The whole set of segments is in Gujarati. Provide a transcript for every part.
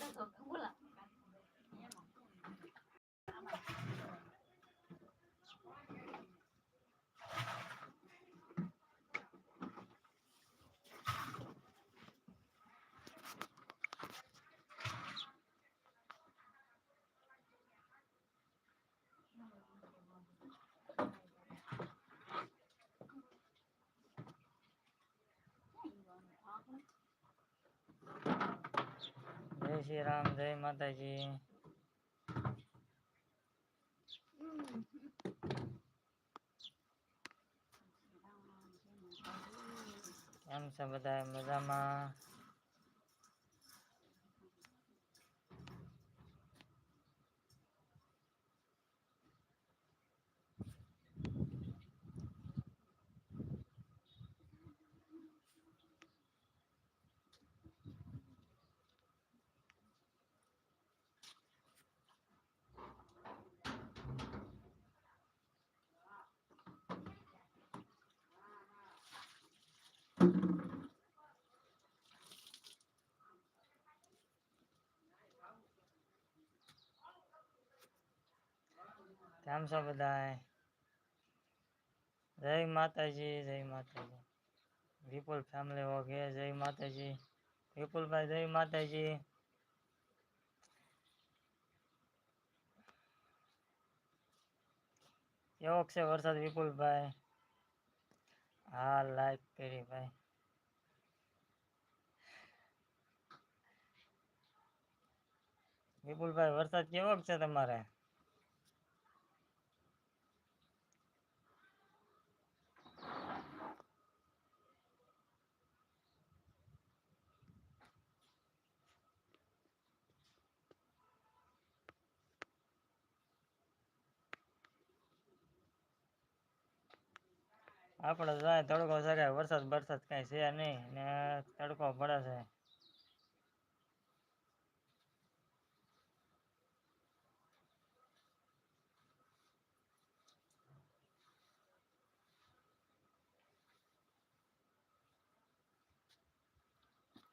Đang. શ્રી રામ જય માતાજી. એમ છે બધા? મજામાં? કેમ છો બધા જય માતાજી જય માતાજી વિપુલ ફેમિલી ઓકે જય માતાજી વિપુલભાઈ જય માતાજી કેવોક છે વરસાદ વિપુલભાઈ હા લાઈક કરી ભાઈ વિપુલભાઈ વરસાદ કેવોક છે તમારે આપણે જાય તડકો છે કાંઈ વરસાદ બરસાદ કાંઈ છે નહીં ને તડકો પડે છે.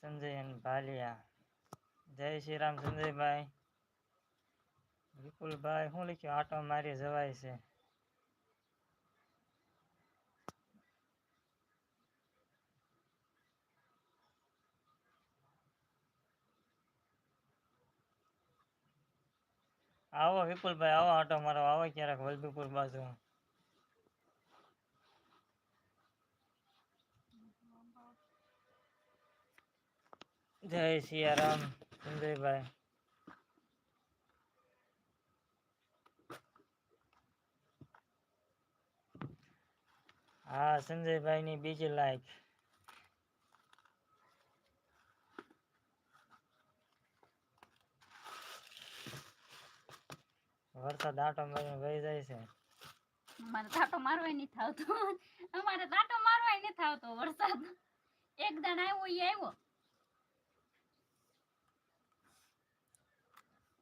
સંજય અને ભાલિયા. જય શ્રી રામ સંજયભાઈ. વિપુલભાઈ, શું લખ્યું? આટો મારી જવાય છે. આવો વિપુલભાઈ, આવો આટો મારો આવો ક્યારેક વલભીપુર બાજુ. જય સિયારામ, સંજયભાઈ. હા સંજયભાઈ ની બીજી લાઈક વરસાદ આટો મારીને વહી જાય છે. અમારે દાટો મારવાય નહીં થાવતો. અમારે દાટો મારવાય નહીં થાવતો વરસાદ. એક દાણ આવ્યો એ આવ્યો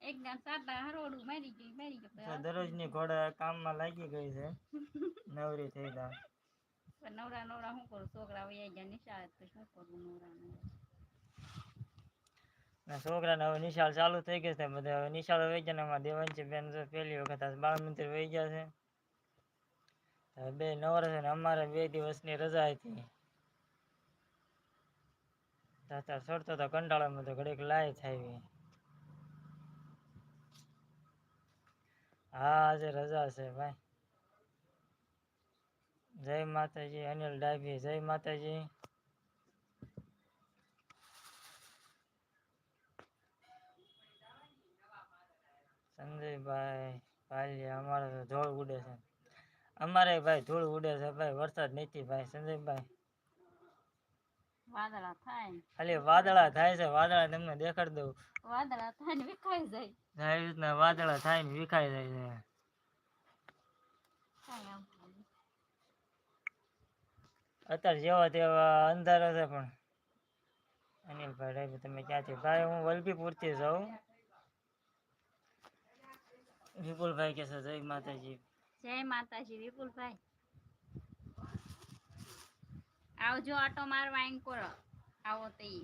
એક દાણ સાટા હરોડું મારી ગઈ મારી ગઈ. તો દરરોજની ઘોડા કામમાં લાગી ગઈ છે. નવરી થઈ તા નવરા નવરા શું કરું? છોકરા વયા ગયા નિશાળે તો શું કરું નવરા નવરા ને છોકરાને હવે નિશાળ ચાલુ થઈ ગઈ છે બધા હવે નિશાળ વહી ગયા અમારા દેવાંશી બેન છે પહેલી વખત બાળ મંદિર વહી ગયા છે. બે નવરા છે અમારે બે દિવસની રજા હતી. તાતા સડતો તો કંટાળામાં તો ઘડીક લાય થાય હા, આજે રજા છે ભાઈ. જય માતાજી, અનિલ ડાભી, જય માતાજી. સંજયભાઈ ભાઈ અમારે તો ધૂળ ઉડે છે. અમારે ભાઈ ધૂળ ઉડે છે ભાઈ વરસાદ નથી ભાઈ સંજયભાઈ. વાદળા થાય. ખાલી વાદળા થાય છે વાદળા તમને દેખાડ દઉં. વાદળા થાય ને વિખાઈ જાય. આવી રીતના વાદળા થાય ને વિખાઈ જાય છે. અત્યારે જેવા તેવા અંધારા છે પણ. અનિલભાઈ તમે ક્યાંથી? ભાઈ હું વલભીપુરથી જાઉં विपुल भाई कैसा जय माता जी जय माता जी विपुल भाई आओ जो ऑटो मार वाइंग को आओ तो ही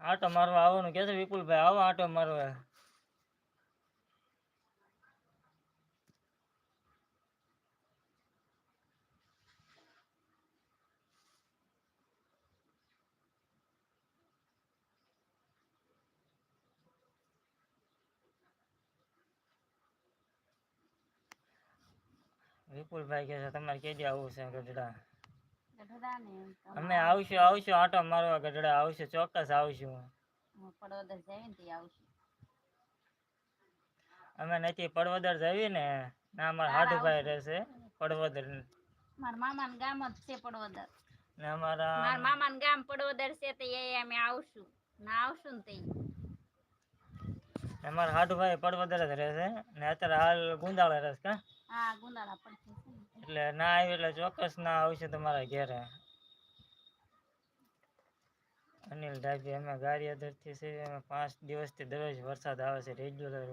आटो मरवा आओ ना कैसे विपुल भाई आओ आटो मरवा વિપુલભાઈ કહે છે તમારે કેદી આવું છે ગઢડા. અમે આવશું આવશું આટો મારવા ગઢડા આવશું ચોક્કસ આવશું. અમે નથી પડવદર જવી ને? ના અમારા હાડુભાઈ રહેશે પડવદર. મારા ને ગામ જ છે પડવદર. ને અમારા મારા ને ગામ પડવદર છે તો એ અમે આવશું. ના આવશું ને તે અમારા હાડુભાઈ પડવદર જ રહેશે ને અત્યારે હાલ ગુંદાળા રહેશે કા? હા ગુંદાળા પડખે છે. એટલે ના આવી એટલે ચોક્કસ ના આવશે તમારા ઘેરે. અનિલ ડાભી અમે ગારિયાદરથી છે. અમે પાંચ દિવસથી દરરોજ વરસાદ આવે છે રેગ્યુલર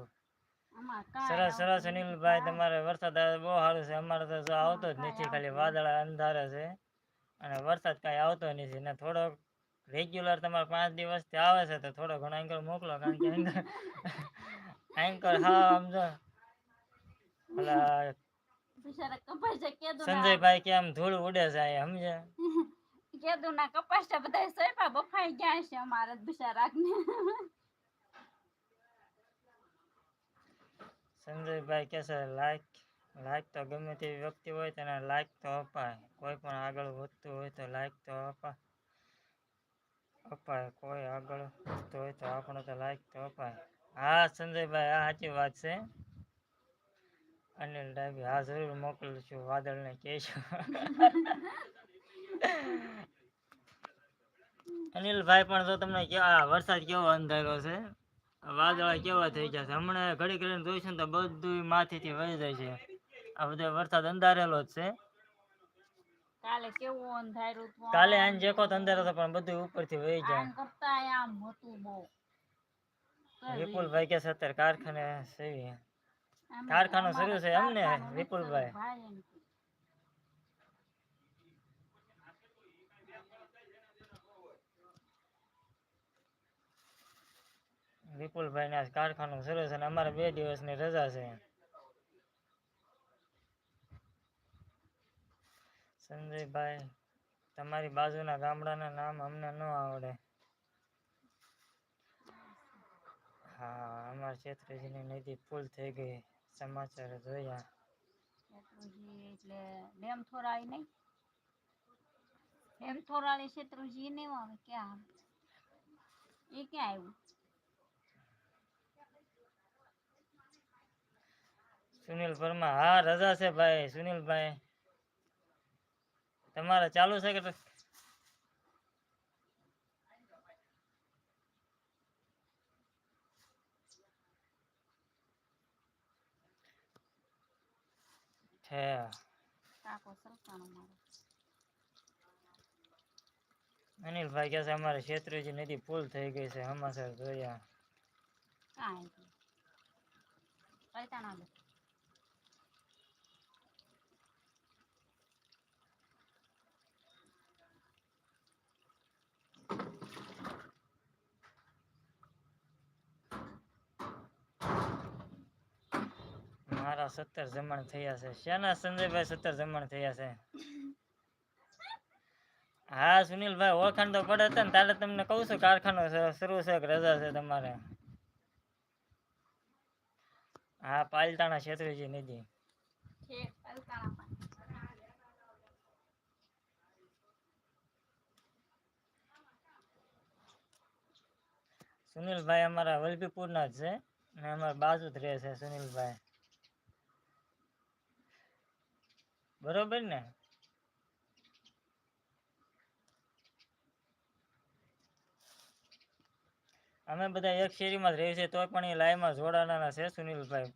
સરસ સરસ અનિલભાઈ તમારે વરસાદ આવે બહુ સારું છે. અમારે તો આવતો જ નથી ખાલી વાદળા અંધારે છે. અને વરસાદ કાંઈ આવતો નથી. ને થોડોક રેગ્યુલર તમારે પાંચ દિવસથી આવે છે તો થોડો ઘણો એંકર મોકલો કારણ કે એંકર એંકર હા સમજો સંજયભાઈ કેમ ધૂળ ઉડે છે અહીંયા સમજે કેદું ના કપાસ બધા સોયપા બફાઈ ગયા છે અમારે ને સંજયભાઈ કે છે લાઈક લાઈક તો ગમે તેવી વ્યક્તિ હોય તેને લાઈક તો અપાય. કોઈ પણ આગળ વધતું હોય તો લાઈક તો અપાય. અપાય, કોઈ આગળ તો હોય તો આપણે તો લાઈક તો અપાય. હા, સંજયભાઈ, આ સાચી વાત છે. અનિલ ડાબી, હા, જરૂર મોકલું છું વાદળને કહેશો. અનિલભાઈ પણ તો તમને કેવા વરસાદ કેવો અંધારો છે? વાદળા કેવા થઈ ગયા છે? હમણાં ઘડી કરીને જોઈશું તો બધું માથેથી વહી જાય છે. આ બધો વરસાદ અંધારેલો જ છે. કાલે કેવું અંધારું હતું કાલે આને જેકો અંધારો હતો પણ બધું ઉપરથી વહી જાય. આમ કરતા આમ હતું બહુ. વિપુલભાઈ કે છે અત્યારે કારખાને આમ કારખાનું શરૂ છે એમ ને, કારખાનું વિપુલભાઈ? વિપુલભાઈ ને કારખાનું શરૂ છે અને અમારે બે દિવસની રજા છે. સંજયભાઈ તમારી બાજુના ગામડાના નામ અમને ન આવડે. હા અમાર છેત્રજીની નદી ફૂલ થઈ ગઈ. સમાચાર જોયા. એટલે ડેમ થોરાળી નહીં ડેમ થોરાળી શેત્રુંજી ઈ નહીં આવે ક્યાં? એ ક્યાં આવ્યું? સુનિલ વર્મા હા રજા છે ભાઈ સુનિલભાઈ. તમારે ચાલુ છે કે અનિલભાઈ કે છે અમારે શેત્રુજી નદી ફૂલ થઈ ગઈ છે હમાસર જોયા. કાંઈ મારા સત્તર જમણ થયા છે. શાના સંજયભાઈ સત્તર જમણ થયા છે. હા સુનિલભાઈ ઓળખાણ તો પડે છે ને તારે તમને કહું છું કારખાનો શરૂ છે રજા છે તમારે. હા પાલતાણા શેત્રુજી નદી સુનિલભાઈ અમારા વલભીપુરના જ છે અને અમારા બાજુ જ રહે છે સુનિલભાઈ. બરોબર ને? અમે બધા એક શેરીમાં જ રહીએ છીએ, તોય પણ એ લાઈમાં જોડાના છે સુનિલભાઈ.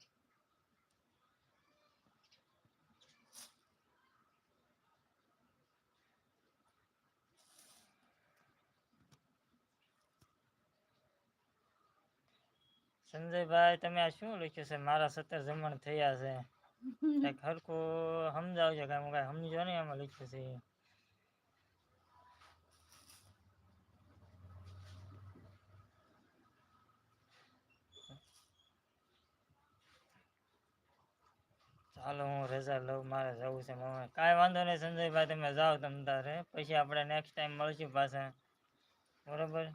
સંજયભાઈ, તમે આ શું લખ્યું છે? મારા સત્તર જમણ થયા છે. કંઈક હરકો સમજાવજો કઈ કઈ સમજો નહીં એમાં લખ્યું છે હાલો હું રજા લઉં મારે જવું છે મમ્મી. કાંઈ વાંધો નહીં સંજયભાઈ તમે જાઓ તમ તારે. પછી આપણે નેક્સ્ટ ટાઈમ મળશું પાછા. બરોબર?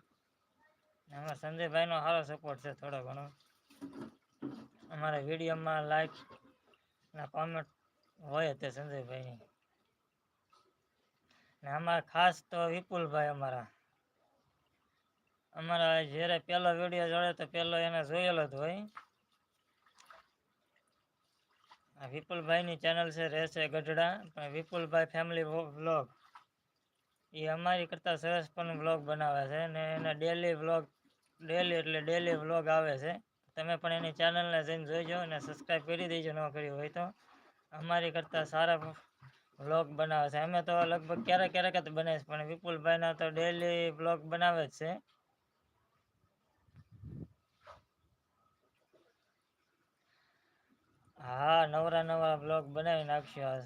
અમારા સંજયભાઈનો સારો સપોર્ટ છે થોડો ઘણો. અમારા વિડીયોમાં લાઈક ના કોમેન્ટ હોય તે સંજયભાઈની. ને અમારા ખાસ તો વિપુલભાઈ અમારા. અમારા જ્યારે પહેલો વીડિયો જોડે તો પહેલો એને જોયેલો જ હોય. આ વિપુલભાઈની ચેનલ છે, રહેશે ગઢડા, પણ વિપુલભાઈ ફેમિલી વ્લોગ એ અમારી કરતાં સરસ પણ વ્લોગ બનાવે છે ને એના ડેલી વ્લોગ ડેલી એટલે ડેલી વ્લોગ આવે છે. તમે પણ એની ચેનલને જઈને જોઈજો અને સબસ્ક્રાઈબ કરી દેજો, ન કર્યું હોય તો. અમારી કરતાં સારા વ્લોગ બનાવે છે. અમે તો લગભગ ક્યારેક ક્યારેક જ બનાવીશ પણ વિપુલભાઈના તો ડેલી વ્લોગ બનાવે જ છે. હા, નવરા નવરા બ્લોગ બનાવી નાખશું આજ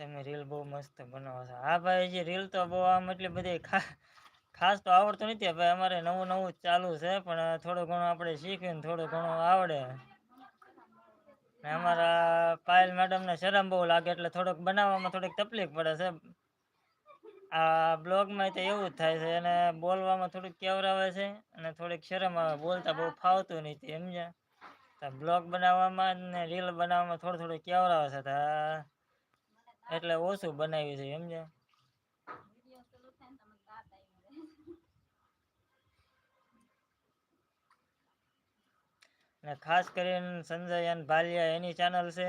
તમે રીલ બહુ મસ્ત બનાવો છો. હા ભાઈ જે રીલ તો બહુ આમ એટલી બધી ખાસ તો આવડતું નથી. ભાઈ અમારે નવું નવું ચાલુ છે, પણ થોડું ઘણું આપણે શીખીને થોડું ઘણું આવડે. ને અમારા પાયલ મેડમને શરમ બહુ લાગે, એટલે થોડોક બનાવવામાં થોડીક તકલીફ પડે છે. આ બ્લોગમાં તો એવું જ થાય છે અને બોલવામાં થોડુંક કેવરાવે છે, અને થોડીક શરમ આવે. બોલતા બહુ ફાવતું નથી, સમજ્યા? બ્લોગ બનાવવામાં ને રીલ બનાવવામાં થોડું થોડું કેવરાવે છે, તો એટલે ઓછું બનાવ્યું છે મળે ને ખાસ કરીને સંજય અને ભાલિયા એની ચેનલ છે,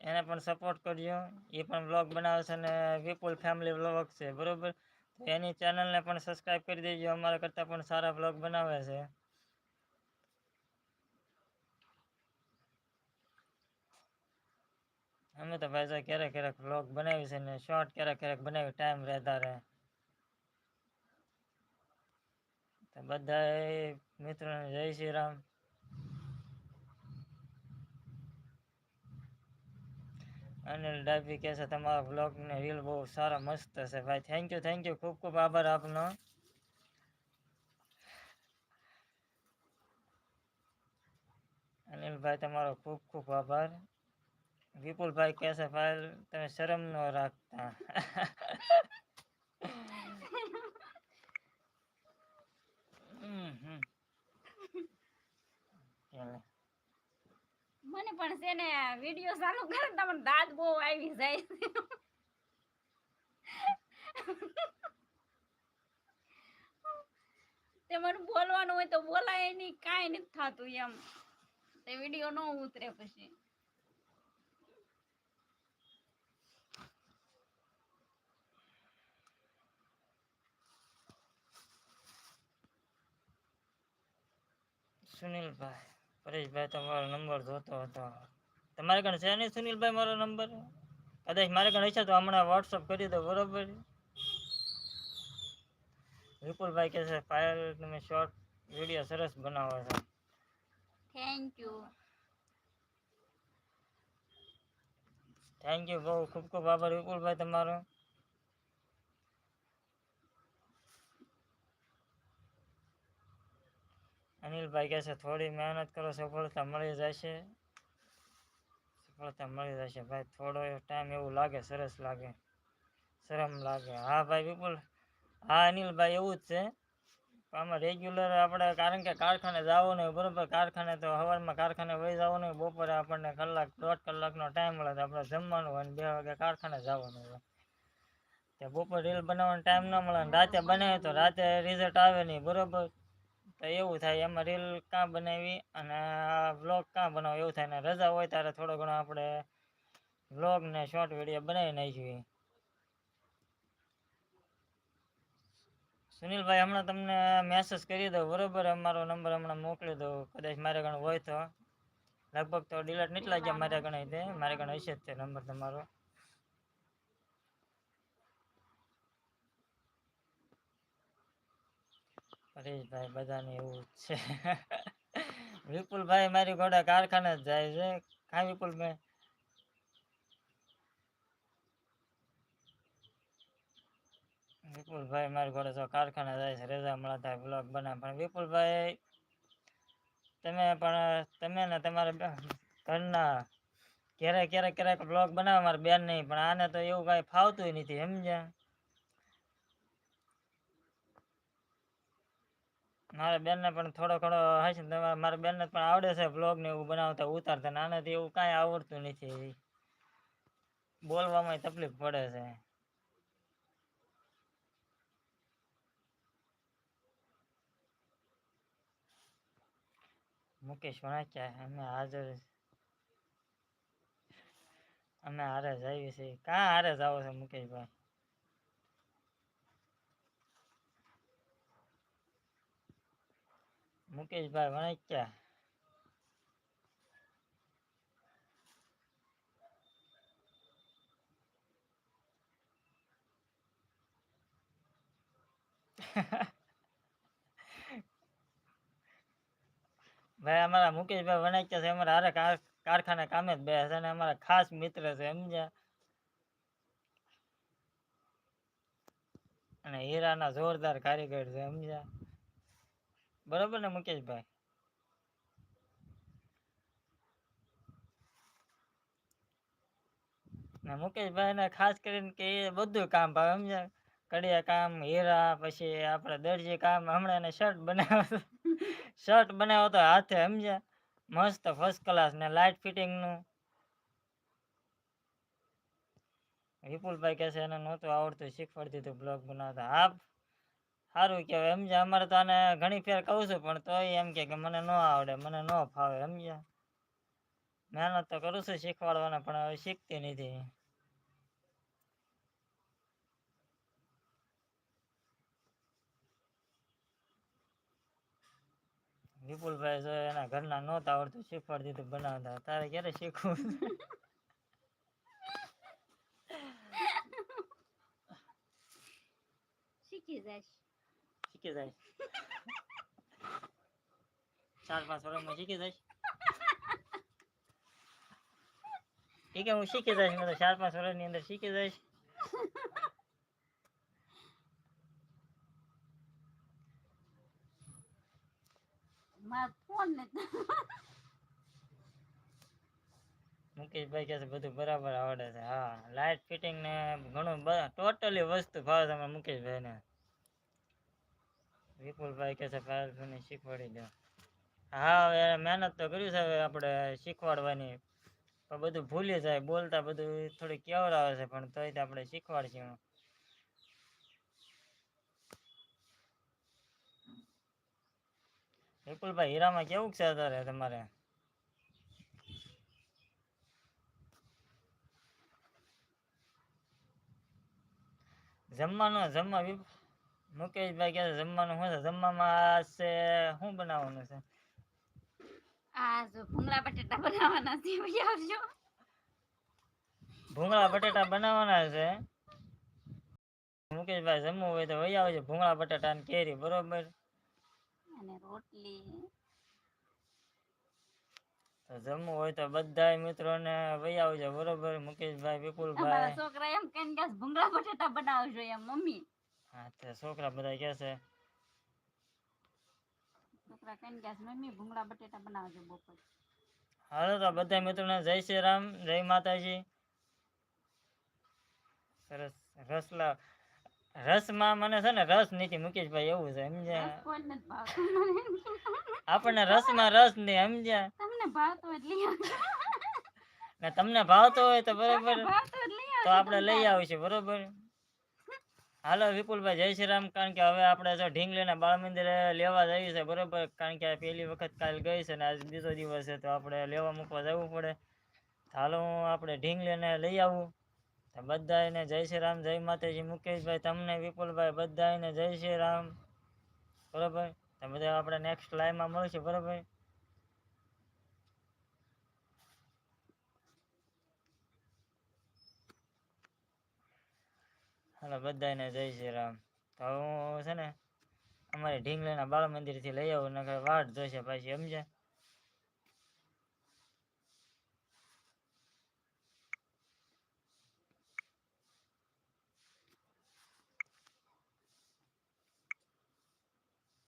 એને પણ સપોર્ટ કરજો. એ પણ વ્લોગ બનાવે છે અને વિપુલ ફેમિલી વ્લોગ છે, બરોબર? તો એની ચેનલને પણ સબસ્ક્રાઈબ કરી દેજો, અમારા કરતાં પણ સારા વ્લોગ બનાવે છે. અમે તો ભાઈ જો ક્યારેક ક્યારેક વ્લોગ બનાવી છે ને શોર્ટ ક્યારેક ક્યારેક બનાવી ટાઈમ રહેતા રહે. તો બધા મિત્રોને જય શ્રી રામ. અનિલ ડાબી કહે છે, તમારા બ્લોગ ને રીલ બહુ સારા મસ્ત છે ભાઈ. થેન્ક યુ થેન્ક યુ ખૂબ ખૂબ આભાર આપનો. અનિલભાઈ, તમારો ખૂબ ખૂબ આભાર. વિપુલભાઈ કહે છે, ભાઈ, તમે શરમ ન રાખતા. મને પણ છે ને, વીડિયો ચાલુ કરે તમને દાંત બહુ આવી જાય. તે મને બોલવાનું હોય તો બોલાય નહીં, કાંઈ નથી થતું એમ. તે વીડિયો ન ઉતરે પછી. સુનિલભાઈ. પરેશભાઈ તમારો નંબર જોતો હતો. તમારે કણ છે નહીં સુનિલભાઈ મારો નંબર? કદાચ મારે કણ હશે તો હમણાં વોટ્સઅપ કરી દો બરોબર? વિપુલભાઈ કહે છે ફાઇલ તમે શોર્ટ વીડિયો સરસ બનાવો છો. થેન્ક યુ થેન્ક યુ બહુ ખૂબ ખૂબ આભાર વિપુલભાઈ તમારો. અનિલભાઈ કહે છે, થોડી મહેનત કરો, સફળતા મળી જશે. સફળતા મળી જશે ભાઈ, થોડો ટાઈમ એવું લાગે, સરસ લાગે, શરમ લાગે. હા ભાઈ, વિપુલ, હા અનિલભાઈ, એવું જ છે. આમાં રેગ્યુલર આપણે કારણ કે કારખાને જવાનું હોય બરોબર? કારખાને તો સવારમાં કારખાને વહી જવાનું હોય બપોરે આપણને કલાક, દોઢ કલાકનો ટાઈમ મળે તો આપણે જમવાનું હોય બે વાગે કારખાને જવાનું હોય. તે બપોર રીલ બનાવવાનો ટાઈમ ન મળે રાતે બનાવે તો રાતે રિઝલ્ટ આવે નહીં, બરોબર? તો એવું થાય, એમાં રીલ કાં બનાવી અને વ્લોગ કાં બનાવો, એવું થાય ને રજા હોય ત્યારે થોડો ઘણો આપણે વ્લોગ ને શોર્ટ વીડિયો બનાવી નાખીએ. સુનિલભાઈ, હમણાં તમને મેસેજ કરી દઉં, બરોબર? અમારો નંબર હમણાં મોકલી દઉં. કદાચ મારે ગણ હોય તો. લગભગ તો ડિલેટ નીકળા ગયા મારે ગણાય તે મારે ગણ હશે જ તે નંબર તમારો. પરેશભાઈ બધાને એવું જ છે. વિપુલભાઈ મારી ઘોડા કારખાને જ જાય છે. કાં વિપુલભાઈ. વિપુલભાઈ મારી ઘોડે તો કારખાને જાય છે, રજા મળતા બ્લોગ બનાવે. પણ વિપુલભાઈ, તમે પણ, તમે ને તમારા ઘરના ક્યારેક ક્યારેક ક્યારેક બ્લોગ બનાવે, મારા બેન નહીં પણ આને તો એવું કાંઈ ફાવતું નથી, સમજ્યા? મારા બેનને પણ થોડો ઘણો હશે મારા બેનને પણ આવડે છે બ્લોગ ને એવું બનાવતા ઉતારતા ને આનાથી એવું કાંઈ આવડતું નથી બોલવામાં તકલીફ પડે છે. મુકેશ વણાક્યા અમે હાજર અમે હારે જઈએ છીએ. કાં હારે જાવ છે મુકેશભાઈ? મુકેશભાઈ વણક્યા ભાઈ, અમારા મુકેશભાઈ વણાચ્યા છે. અમારા હારે કારખાના કામે જ બે છે અને અમારા ખાસ મિત્ર છે, સમજ્યા? અને હીરાના જોરદાર કારીગર છે, સમજ્યા? બરોબર ને મુકેશભાઈ? મુકેશભાઈ ને ખાસ કરીને કે એ બધું કામ ભાવે, સમજ્યા? કડિયા કામ, હીરા, પછી આપણે દરજી કામ, હમણાં એને શર્ટ બનાવ્યો શર્ટ બનાવ્યો તો હાથે, સમજ્યા? મસ્ત ફર્સ્ટ ક્લાસ ને લાઇટ ફિટિંગનું. વિપુલભાઈ કહે છે, એને નહોતું આવડતું, શીખવાડતી હતું બ્લોગ બનાવતા. હા સારું કહેવાય. સમજ્યા અમારે તો આને ઘણી ફેર કહું છું, પણ તોય એમ કે મને ન આવડે, મને ન ફાવે, સમજ્યા? મહેનત તો કરું છું શીખવાડવાના, પણ હવે શીખતી નથી. વિપુલભાઈ જો એના ઘરના નહોતા આવડતું શીખવાડી દીધું બનાવતા, તારે ક્યારે શીખવું? શીખી જઈશ શીખી જાય. ચાર પાંચ વર્ષમાં શીખી જઈશ ઠીક છે હું શીખી જઈશ મેં તો ચાર પાંચ વર્ષની અંદર શીખી જઈશ. મુકેશભાઈ કહે છે બધું બરાબર આવડે છે. હા લાઇટ ફિટિંગ ને ઘણું ટોટલી વસ્તુ ભાવ છે મુકેશભાઈ મુકેશભાઈને. વિપુલભાઈ કહે છે પાયલભાઈને શીખવાડી દો. હા, હવે મહેનત તો કર્યું છે, હવે આપણે શીખવાડવાની. પણ બધું ભૂલી જાય, બોલતા બધું થોડી કેવરાવે છે, પણ તોય આપણે શીખવાડશું. વિપુલભાઈ, હીરામાં કેવું છે અત્યારે તમારે? જમવાનું, જમવા વિપ- મુકેશભાઈ કે જમવાનું શું છે? જમવામાં છે શું બનાવવાનું છે? આ ભૂંગળા બટેટા બનાવવાના છે ભાઈ આવજો. ભૂંગળા બટેટા બનાવવાના છે? મુકેશભાઈ જમવું હોય તો વહી આવજો ભૂંગળા બટાટા ને કેરી બરોબર? અને રોટલી. જમવું હોય તો બધા મિત્રોને વહી આવજો બરોબર? મુકેશભાઈ વિપુલભાઈ. છોકરા એમ કહીને કે ભૂંગળા બટેટા બનાવજો એમ મમ્મી. હા તો છોકરા બધા કે છે છોકરા કઈ ગયા છે મમ્મી ભૂંગળા બટેટા બનાવજો બપોર હાલો તો બધા મિત્રોને જય શ્રી રામ જય માતાજી સરસ રસલા રસમાં મને છે ને રસ નથી મુકેશભાઈ એવું છે સમજ્યા. આપણને રસમાં રસ નહીં સમજ્યા તમને ભાવતો ને તમને ભાવતો હોય તો બરોબર. તો આપડે આપણે લઈ આવીશું બરોબર. હાલો વિપુલભાઈ, જય શ્રી રામ. કારણ કે હવે આપણે જો ઢીંગલીના બાળ મંદિરે લેવા જઈએ છે, બરોબર? કારણ કે પહેલી વખત કાલ ગઈ છે ને આજ બીજો દિવસ છે, તો આપણે લેવા મૂકવા જવું પડે. હાલો હું આપણે ઢીંગલીને લઈ આવું. તો બધાને જય શ્રી રામ, જય માતાજી. મુકેશભાઈ, તમને વિપુલભાઈ બધાને જય શ્રી રામ. બરોબર? તો બધા આપણે નેક્સ્ટ લાઈવમાં મળીશું, બરોબર? હાલો બધાને જય શ્રી રામ. તો હું છે ને, અમારે ઢીંગલાના બાળ મંદિરથી લઈ આવું, નકર વાટ જોશે પાછી, સમજ્યા?